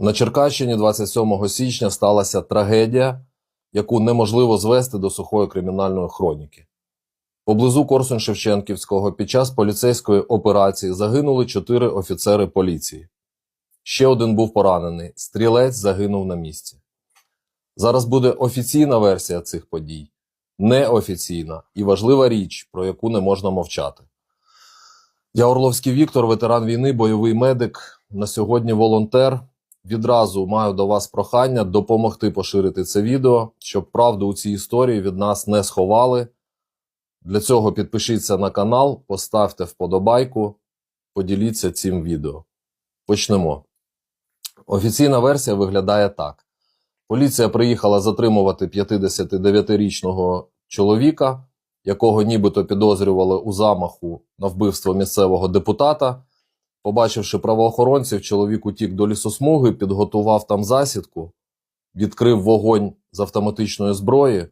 На Черкащині 27 січня сталася трагедія, яку неможливо звести до сухої кримінальної хроніки. Поблизу Корсунь-Шевченківського під час поліцейської операції загинули чотири офіцери поліції. Ще один був поранений. Стрілець загинув на місці. Зараз буде офіційна версія цих подій, неофіційна і важлива річ, про яку не можна мовчати. Я Орловський Віктор, ветеран війни, бойовий медик. На сьогодні волонтер. Відразу маю до вас прохання допомогти поширити це відео, щоб правду у цій історії від нас не сховали. Для цього підпишіться на канал, поставте вподобайку, поділіться цим відео. Почнемо. Офіційна версія виглядає так: поліція приїхала затримувати 59-річного чоловіка, якого нібито підозрювали у замаху на вбивство місцевого депутата. Побачивши правоохоронців, чоловік утік до лісосмуги, підготував там засідку, відкрив вогонь з автоматичної зброї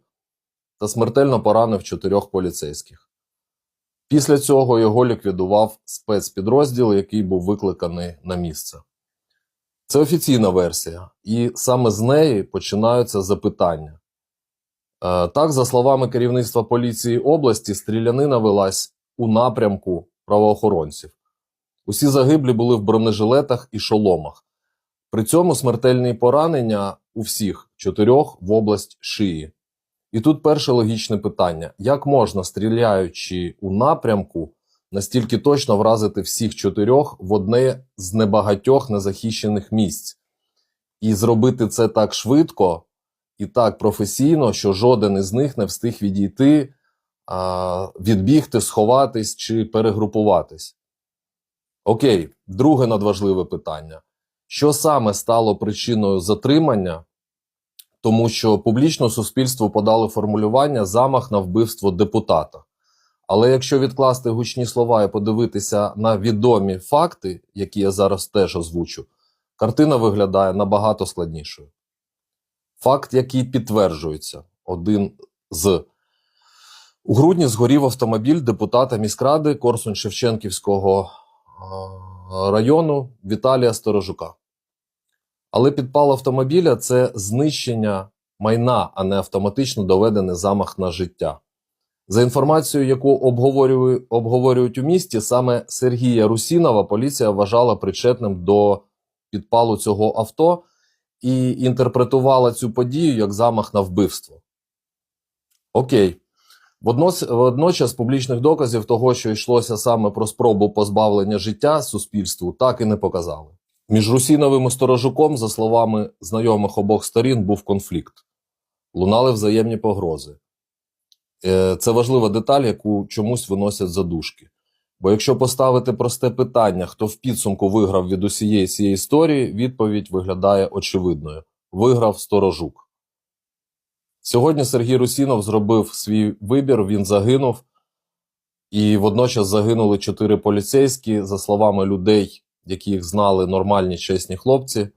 та смертельно поранив чотирьох поліцейських. Після цього його ліквідував спецпідрозділ, який був викликаний на місце. Це офіційна версія, і саме з неї починаються запитання. Е, Так, за словами керівництва поліції області, стрілянина велась у напрямку правоохоронців. Усі загиблі були в бронежилетах і шоломах. При цьому смертельні поранення у всіх чотирьох в область шиї. І тут перше логічне питання: як можна, стріляючи у напрямку, настільки точно вразити всіх чотирьох в одне з небагатьох незахищених місць, і зробити це так швидко і так професійно, що жоден із них не встиг відійти, відбігти, сховатись чи перегрупуватись. Окей, друге надважливе питання: що саме стало причиною затримання? Тому що публічно суспільству подали формулювання замах на вбивство депутата. Але якщо відкласти гучні слова і подивитися на відомі факти, які я зараз теж озвучу, картина виглядає набагато складнішою. Факт, який підтверджується, один з у грудні згорів автомобіль депутата міськради Корсунь-Шевченківського е, району Віталія Сторожука. Але підпал автомобіля це знищення майна, а не автоматично доведений замах на життя. За інформацією, яку обговорюють у місті, саме Сергія Русінова поліція вважала причетним до підпалу цього авто і інтерпретувала цю подію як замах на вбивство. Окей. Водночас публічних доказів того, що йшлося саме про спробу позбавлення життя суспільству, так і не показали. Між Русіновим і Сторожуком, за словами знайомих обох сторін, був конфлікт. Лунали взаємні погрози. Е, Це важлива деталь, яку чомусь виносять задушки. Бо якщо поставити просте питання, хто в підсумку виграв від усієї цієї історії, відповідь виглядає очевидною: виграв Сторожук. Сьогодні Сергій Русінов зробив свій вибір, він загинув, і водночас загинули чотири поліцейські, за словами людей, які їх знали нормальні чесні хлопці,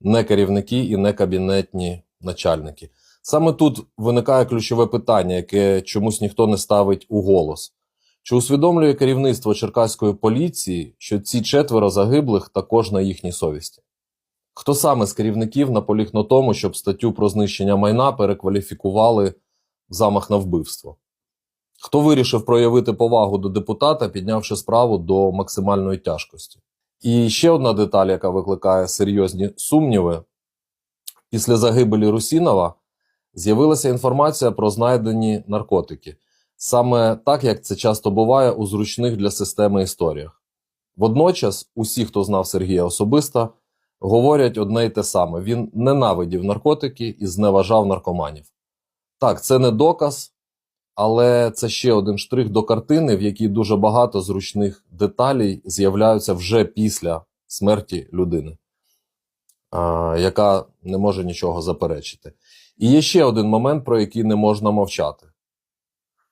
не керівники і не кабінетні начальники. Саме тут виникає ключове питання, яке чомусь ніхто не ставить у голос. Чи усвідомлює керівництво Черкаської поліції, що ці четверо загиблих також на їхній совісті? Хто саме з керівників наполіг на тому, щоб статтю про знищення майна перекваліфікували в замах на вбивство? Хто вирішив проявити повагу до депутата, піднявши справу до максимальної тяжкості? І ще одна деталь, яка викликає серйозні сумніви: після загибелі Русінова з'явилася інформація про знайдені наркотики, саме так, як це часто буває у зручних для системи історіях. Водночас, усі, хто знав Сергія особисто, говорять одне й те саме: він ненавидів наркотики і зневажав наркоманів. Так, це не доказ, але це ще один штрих до картини, в якій дуже багато зручних деталей з'являються вже після смерті людини, яка не може нічого заперечити. І є ще один момент, про який не можна мовчати.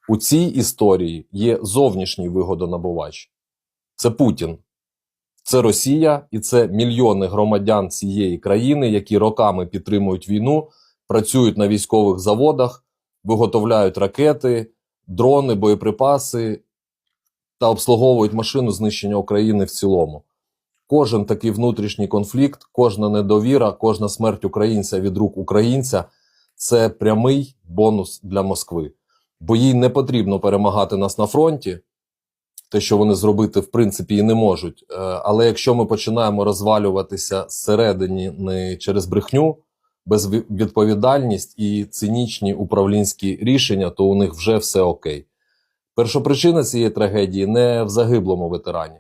У цій історії є зовнішній вигодонабувач. Це Путін. Це Росія і це мільйони громадян цієї країни, які роками підтримують війну, працюють на військових заводах, виготовляють ракети, дрони, боєприпаси та обслуговують машину знищення України в цілому. кожен такий внутрішній конфлікт, кожна недовіра, кожна смерть українця від рук українця це прямий бонус для Москви. Бо їй не потрібно перемагати нас на фронті, те, що вони зробити, в принципі, і не можуть. Е, Але якщо ми починаємо розвалюватися зсередині не через брехню, безвідповідальність і цинічні управлінські рішення, то у них вже все окей. Першопричина цієї трагедії не в загиблому ветерані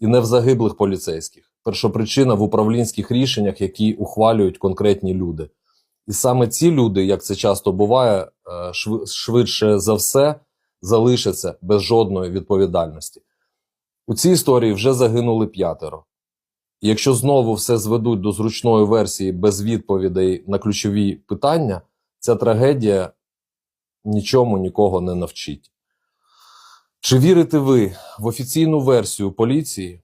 і не в загиблих поліцейських. Першопричина в управлінських рішеннях, які ухвалюють конкретні люди. І саме ці люди, як це часто буває, е, швидше за все залишаться без жодної відповідальності. У цій історії вже загинули п'ятеро. І якщо знову все зведуть до зручної версії без відповідей на ключові питання, ця трагедія нічому нікого не навчить. Чи вірите ви в офіційну версію поліції?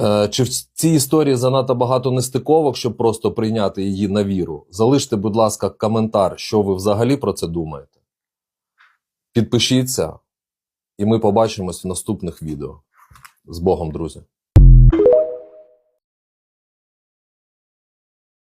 Е, Чи в цій історії занадто багато нестиковок, щоб просто прийняти її на віру? Залиште, будь ласка, коментар, що ви взагалі про це думаєте. Підпишіться, і ми побачимось в наступних відео. З Богом, друзі!